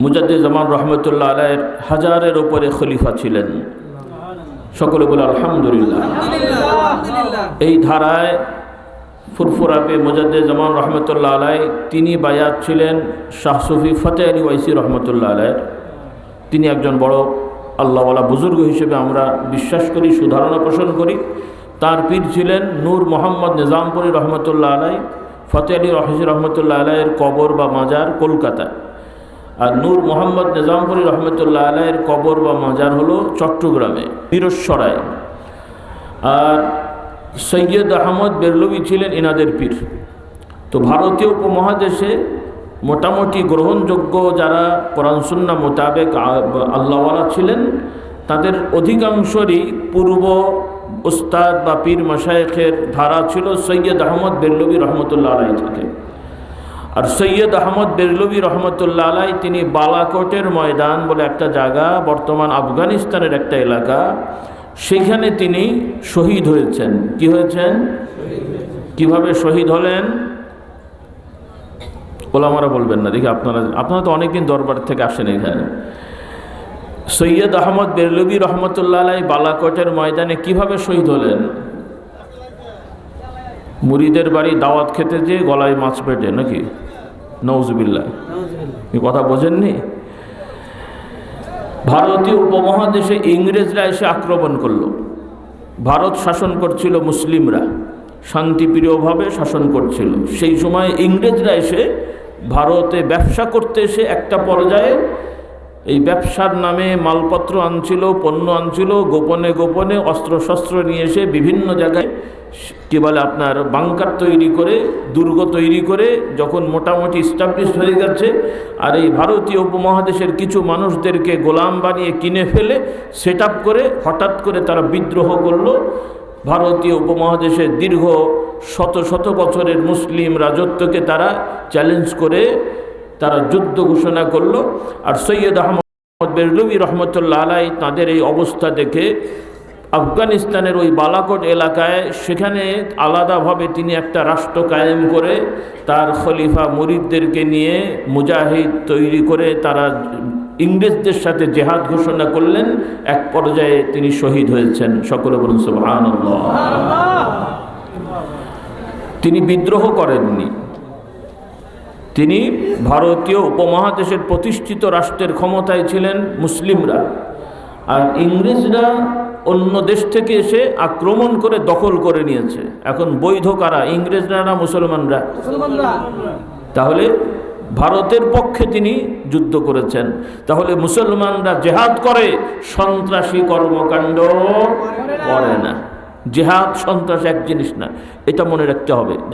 মুজাদ্দিদ জামান রহমতুল্লাহ আলাইয়ের হাজারের ওপরে খলিফা ছিলেন। সকলে বলে আলহামদুলিল্লাহ। এই ধারায় ফুরফুরাপে মুজাদ্দে জামান রহমতুল্লাহ আলাই তিনি বায়াত ছিলেন শাহ সুফি ফতে আলী ওয়াইসি রহমতুল্লাহ আলাইয়ের তিনি একজন বড় আল্লাহওয়ালা বুজুর্গ হিসেবে আমরা বিশ্বাস করি সুধারণা পোষণ করি। তার পীর ছিলেন নূর মোহাম্মদ নিজামপুরি রহমতুল্লাহ আলাই। ফতে আলী রহসি রহমতুল্লাহ আলাইয়ের কবর বা মাজার কলকাতা আর নূর মোহাম্মদ নিজামপুরি রহমতুল্লাহ আলাইয়ের কবর বা মাজার হলো চট্টগ্রামে বীরস্বরায় আর সৈয়দ আহমদ বেরলবি ছিলেন ইনাদের পীর। তো ভারতীয় উপমহাদেশে মোটামুটি গ্রহণযোগ্য যারা কোরআন সুন্না মোতাবেক আল্লাহওয়ালা ছিলেন, তাদের অধিকাংশরই পূর্ব উস্তাদ বা পীর মশায়েখের ধারা ছিল সৈয়দ আহমদ বেরলবি রহমতুল্লাহ আলাই থেকে। আর সৈয়দ আহমদ বেরলবি রহমতুল্লা আলাই তিনি বালাকোটের ময়দান বলে একটা জায়গা, বর্তমান আফগানিস্তানের একটা এলাকা। সেখানে তিনি শহীদ হয়েছেন। কি হয়েছেন? কীভাবে শহীদ হলেন? ওলামারা বলবেন না, দেখি আপনারা আপনারা তো অনেকদিন দরবার থেকে আসেন এখানে। সৈয়দ আহমদ বেরলবি রহমতুল্লা আলাই বালাকোটের ময়দানে কীভাবে শহীদ হলেন? মুড়িদের বাড়ি দাওয়াত খেতে যেয়ে গলায় মাছ পেটে নাকি? নওজবিল্লা এই কথা বোঝেননি? ভারতীয় উপমহাদেশে ইংরেজরা এসে আক্রমণ করল। ভারত শাসন করছিল মুসলিমরা। শান্তিপ্রিয়ভাবে শাসন করছিল। সেই সময় ইংরেজরা এসে ভারতে ব্যবসা করতে এসে একটা পর্যায়ে এই ব্যবসার নামে মালপত্র আনছিল, পণ্য আনছিল, গোপনে গোপনে অস্ত্রশস্ত্র নিয়ে এসে বিভিন্ন জায়গায় কী বলে আপনার বাংকার তৈরি করে, দুর্গ তৈরি করে যখন মোটামুটি স্টাবলিশ হয়ে গেছে, আর এই ভারতীয় উপমহাদেশের কিছু মানুষদেরকে গোলাম বানিয়ে কিনে ফেলে সেট করে হঠাৎ করে তারা বিদ্রোহ করল। ভারতীয় উপমহাদেশের দীর্ঘ শত শত বছরের মুসলিম রাজত্বকে তারা চ্যালেঞ্জ করে তারা যুদ্ধ ঘোষণা করল। আর সৈয়দ আহমদ বেরলবি রহমতুল্লাহ আলাই তাদের এই অবস্থা দেখে আফগানিস্তানের ওই বালাকোট এলাকায়, সেখানে আলাদাভাবে তিনি একটা রাষ্ট্র কায়েম করে তার খলিফা মুরিদদেরকে নিয়ে মুজাহিদ তৈরি করে তারা ইংরেজদের সাথে জেহাদ ঘোষণা করলেন। এক পর্যায়ে তিনি শহীদ হয়েছেন। সকলে বলুন সুবহান তিনি বিদ্রোহ করেননি। তিনি ভারতীয় উপমহাদেশের প্রতিষ্ঠিত রাষ্ট্রের ক্ষমতায় ছিলেন মুসলিমরা। আর ইংরেজরা অন্য দেশ থেকে এসে আক্রমণ করে দখল করে নিয়েছে। এখন বৈধ কারা? ইংরেজরা না মুসলমানরা? তাহলে ভারতের পক্ষে তিনি যুদ্ধ করেছেন। তাহলে মুসলমানরা জেহাদ করে সন্ত্রাসী কর্মকাণ্ড করে না। জেহাদ সন্ত্রাস এক জিনিস না এটা মনে রাখতে হবে।